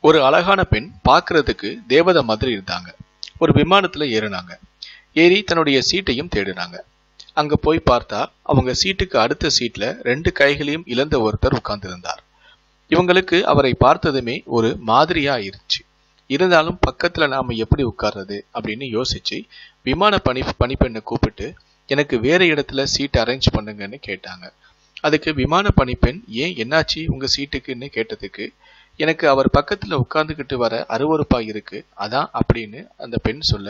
ஒரு அழகான பெண் பார்க்கறதுக்கு தேவதை மாதிரி இருந்தாங்க. ஒரு விமானத்தில் ஏறினாங்க. ஏறி தன்னுடைய சீட்டையும் தேடினாங்க. அங்கே போய் பார்த்தா அவங்க சீட்டுக்கு அடுத்த சீட்டில் ரெண்டு கைகளையும் இழந்த ஒருத்தர் உட்கார்ந்திருந்தார். இவங்களுக்கு அவரை பார்த்ததுமே ஒரு மாதிரியா ஆயிருச்சு. இருந்தாலும் பக்கத்தில் நாம் எப்படி உட்கார்றது அப்படின்னு யோசிச்சு விமான பணி பணிப்பெண்ணை கூப்பிட்டு எனக்கு வேற இடத்துல சீட் அரேஞ்ச் பண்ணுங்கன்னு கேட்டாங்க. அதுக்கு விமான பணிப்பெண் ஏன் என்னாச்சு உங்கள் சீட்டுக்குன்னு கேட்டதுக்கு எனக்கு அவர் பக்கத்தில் உட்கார்ந்துக்கிட்டு வர அருவறுப்பாக இருக்கு. அதான் அப்படின்னு அந்த பெண் சொல்ல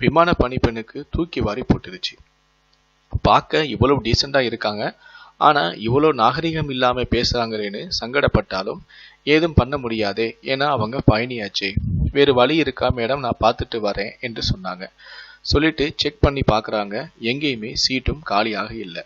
விமான பணிப்பெண்ணுக்கு தூக்கி வாரி போட்டுருச்சு பார்க்க இவ்வளவு டீசெண்டாக இருக்காங்க. ஆனால் இவ்வளோ நாகரிகம் இல்லாமல் பேசுகிறாங்களேன்னு சங்கடப்பட்டாலும் ஏதும் பண்ண முடியாதே. ஏன்னா அவங்க பயணியாச்சே. வேறு வழி இருக்கா மேடம்? நான் பார்த்துட்டு வரேன் என்று சொன்னாங்க. சொல்லிட்டு செக் பண்ணி பார்க்குறாங்க. எங்கேயுமே சீட்டும் காலியாக இல்லை.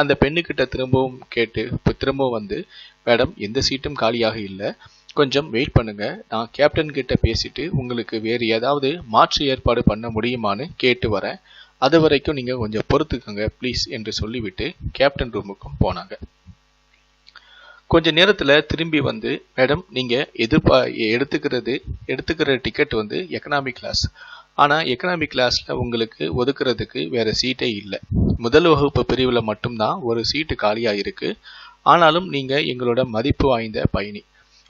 அந்த பெண்ணுக்கிட்ட திரும்பவும் கேட்டு இப்போ திரும்பவும் வந்து மேடம் எந்த சீட்டும் காலியாக இல்லை. கொஞ்சம் வெயிட் பண்ணுங்க. நான் கேப்டன் கிட்ட பேசிட்டு உங்களுக்கு வேறு ஏதாவது மாற்று ஏற்பாடு பண்ண முடியுமான்னு கேட்டு வரேன். அது வரைக்கும் நீங்க கொஞ்சம் பொறுத்துக்கோங்க ப்ளீஸ் என்று சொல்லிவிட்டு கேப்டன் ரூமுக்கும் போனாங்க. கொஞ்ச நேரத்தில் திரும்பி வந்து மேடம் நீங்கள் எதிர்பா எடுத்துக்கிறது எடுத்துக்கிற டிக்கெட் வந்து எக்கனாமிக் கிளாஸ் ஆனால் எக்கனாமிக் கிளாஸில் உங்களுக்கு ஒதுக்குறதுக்கு வேறு சீட்டே இல்லை. முதல் வகுப்பு பிரிவில் மட்டும்தான் ஒரு சீட்டு காலியாக இருக்கு. ஆனாலும் நீங்கள் எங்களோட மதிப்பு வாய்ந்த பயணி.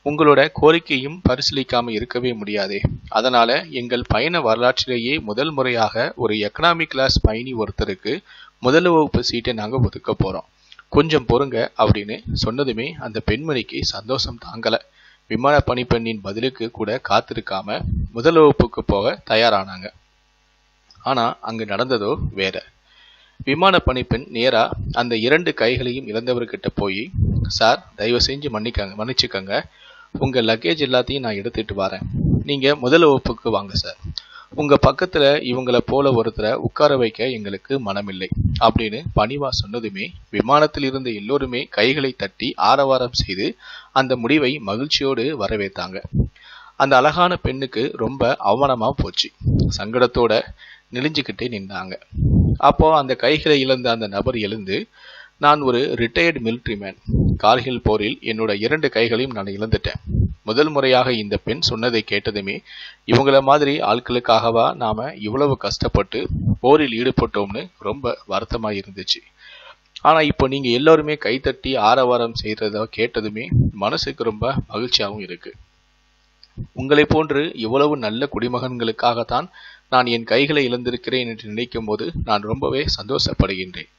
உங்களோட கோரிக்கையும் பரிசீலிக்காம இருக்கவே முடியாதே. அதனால எங்கள் பயண வரலாற்றிலேயே முதல் முறையாக ஒரு எக்கனாமிக் கிளாஸ் பயணி ஒருத்தருக்கு முதல் வகுப்பு சீட்டை நாங்கள் ஒதுக்க போறோம். கொஞ்சம் பொறுங்க அப்படின்னு சொன்னதுமே அந்த பெண்மணிக்கு சந்தோஷம் தாங்கல. விமான பணிப்பெண்ணின் பதிலுக்கு கூட காத்திருக்காம முதல் வகுப்புக்கு போக தயாரானாங்க. ஆனா அங்கு நடந்ததோ வேற. விமான பணிப்பெண் நேரா அந்த இரண்டு கைகளையும் இழந்தவர்கிட்ட போய் சார் தயவு செஞ்சு மன்னிக்கங்க மன்னிச்சுக்கங்க. உங்கள் லக்கேஜ் எல்லாத்தையும் நான் எடுத்துட்டு வரேன். நீங்கள் முதல் வகுப்புக்கு வாங்க சார் உங்கள் பக்கத்தில் இவங்களை போல ஒருத்தரை உட்கார வைக்க எங்களுக்கு மனமில்லை. அப்படின்னு பணிவா சொன்னதுமே விமானத்தில் இருந்த எல்லோருமே கைகளை தட்டி ஆரவாரம் செய்து அந்த முடிவை மகிழ்ச்சியோடு வரவேத்தாங்க அந்த அழகான பெண்ணுக்கு ரொம்ப அவமானமாக போச்சு. சங்கடத்தோட நெளிஞ்சுக்கிட்டே நின்றாங்க அப்போ அந்த கைகளை இழந்த அந்த நபர் எழுந்து நான் ஒரு ரிட்டையர்டு மிலிட்ரி மேன் கார்கில் போரில் என்னோட இரண்டு கைகளையும் நான் இழந்துட்டேன். முதல் முறையாக இந்த பெண் சொன்னதை கேட்டதுமே இவங்கள மாதிரி ஆட்களுக்காகவா நாம இவ்வளவு கஷ்டப்பட்டு போரில் ஈடுபட்டோம்னு ரொம்ப வருத்தமாக இருந்துச்சு. ஆனா இப்போ நீங்க எல்லாருமே கைத்தட்டி ஆரவாரம் செய்கிறத கேட்டதுமே மனசுக்கு ரொம்ப மகிழ்ச்சியாகவும் இருக்கு. உங்களை போன்று இவ்வளவு நல்ல குடிமகன்களுக்காகத்தான் நான் என் கைகளை இழந்திருக்கிறேன் என்று நினைக்கும் போது நான் ரொம்பவே சந்தோஷப்படுகின்றேன்.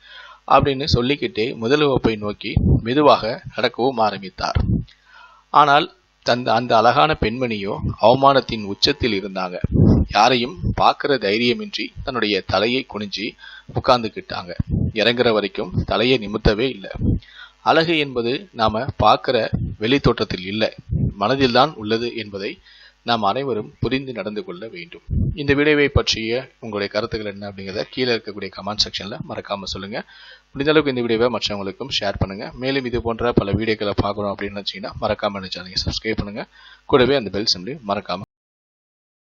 அப்படின்னு சொல்லிக்கிட்டே முதல் வகுப்பை நோக்கி மெதுவாக நடக்கவும் ஆரம்பித்தார். ஆனால் தந்த அந்த அழகான பெண்மணியோ அவமானத்தின் உச்சத்தில் இருந்தாங்க. யாரையும் பார்க்குற தைரியமின்றி தன்னுடைய தலையை குனிஞ்சி உட்கார்ந்துக்கிட்டாங்க. இறங்குற வரைக்கும் தலையை நிமித்தவே இல்லை. அழகு என்பது நாம் பார்க்குற வெளி தோற்றத்தில் இல்லை. மனதில்தான் உள்ளது என்பதை நாம் அனைவரும் புரிந்து நடந்து கொள்ள வேண்டும். இந்த வீடியோவை பற்றிய உங்களுடைய கருத்துக்கள் என்ன அப்படிங்கிறத கீழே இருக்கக்கூடிய கமெண்ட் செக்ஷனில் மறக்காமல் சொல்லுங்கள் முடிந்த அளவுக்கு இந்த வீடியோவை மற்றவங்களுக்கும் ஷேர் பண்ணுங்கள் மேலும் இது போன்ற பல வீடியோக்களை பார்க்கணும் அப்படின்னு நினச்சிங்கன்னா மறக்காமல் நினச்சாங்க சப்ஸ்கிரைப் பண்ணுங்கள் கூடவே அந்த பெல் சிம்லையும் மறக்காமல்